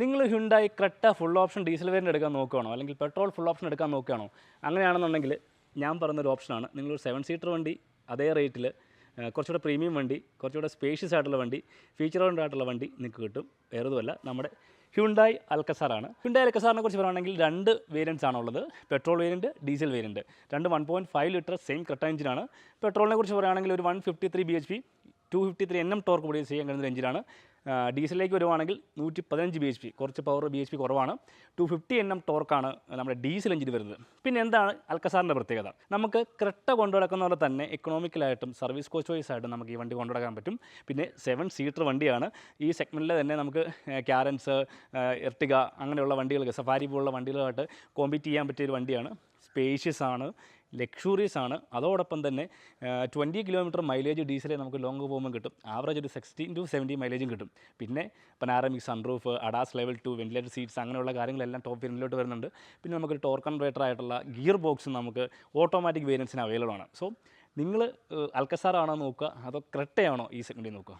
നിങ്ങൾ Hyundai Creta full option diesel variant എടുക്കാൻ നോക്കുകയാണോ? അല്ലെങ്കിൽ പെട്രോൾ ഫുൾ ഓപ്ഷൻ എടുക്കാൻ നോക്കുകയാണോ? അങ്ങനെയാണെന്നുണ്ടെങ്കിൽ ഞാൻ പറഞ്ഞൊരു ഓപ്ഷനാണ് നിങ്ങളൊരു സെവൻ സീറ്റർ വണ്ടി അതേ റേറ്റിൽ കുറച്ചുകൂടെ പ്രീമിയം വണ്ടി കുറച്ചുകൂടെ സ്പേഷ്യസ് ആയിട്ടുള്ള വണ്ടി ഫീച്ചർ ആയിട്ടുള്ള വണ്ടി നിങ്ങൾക്ക് കിട്ടും. വേറൊന്നുമല്ല നമ്മുടെ ഹ്യുണ്ടായി അൽക്കസാറാണ് ഹ്യുണ്ടായി അൽക്കസാറിനെ കുറിച്ച് പറയുകയാണെങ്കിൽ രണ്ട് വേരിയൻസ് ആണുള്ളത് പെട്രോൾ വേരിയന്റ് ഡീസൽ വേരിയന്റ് രണ്ട് one point five litre same കട്ട എഞ്ചിനാണ് പെട്രോളിനെ കുറിച്ച് പറയുകയാണെങ്കിൽ ഒരു one fifty three B H P two fifty three N M torque produce ചെയ്യാൻ കഴിയുന്ന എഞ്ചിനാണ് ഡീസലിലേക്ക് വരുവാണെങ്കിൽ നൂറ്റി പതിനഞ്ച് ബി എച്ച് പി കുറച്ച് പവർ ബി എച്ച് പി കുറവാണ്. ടു ഫിഫ്റ്റി എൻ എം ടോർക്കാണ് നമ്മുടെ ഡീസൽ എഞ്ചിന് വരുന്നത്. പിന്നെ എന്താണ് അൽക്കസാറിന്റെ പ്രത്യേകത? നമുക്ക് ക്രെട്ട കൊണ്ടു നടക്കുന്ന പോലെ തന്നെ എക്കണോമിക്കലായിട്ടും സർവീസ് കോസ്റ്റ് വൈസ് ആയിട്ടും നമുക്ക് ഈ വണ്ടി കൊണ്ടു നടക്കാൻ പറ്റും. പിന്നെ സെവൻ സീറ്റർ വണ്ടിയാണ്. ഈ സെഗ്മെന്റിൽ തന്നെ നമുക്ക് ക്യാരൻസ് എർട്ടിക അങ്ങനെയുള്ള വണ്ടികൾ സഫാരി പോലുള്ള വണ്ടികളുമായിട്ട് കോമ്പീറ്റ് ചെയ്യാൻ പറ്റിയ ഒരു വണ്ടിയാണ്. സ്പേഷ്യസ് ആണ്. ലക്ഷൂറിയസ് ആണ്. അതോടൊപ്പം തന്നെ ട്വന്റി കിലോമീറ്റർ മൈലേജ് ഡീസലേ നമുക്ക് ലോങ് പോകുമ്പോൾ കിട്ടും. ആവറേജ് ഒരു സിക്സ്റ്റീൻ ടു സെവന്റി മൈലേജും കിട്ടും. പിന്നെ panoramic sunroof ADAS level two ventilator seats അങ്ങനെയുള്ള കാര്യങ്ങളെല്ലാം ടോപ്പ് വേരിയന്റിലോട്ട് വരുന്നുണ്ട്. പിന്നെ നമുക്ക് ടോർക്ക് കൺവേറ്റർ ആയിട്ടുള്ള ഗിയർ ബോക്സ് നമുക്ക് ഓട്ടോമാറ്റിക് വേരിയൻസിന് അവൈലബിൾ ആണ്. സോ നിങ്ങൾ അൽക്കസാറാണോ നോക്കുക? അതോ ക്രെട്ടയാണോ ഈ സെഗ്മെന്റിൽ നോക്കുക?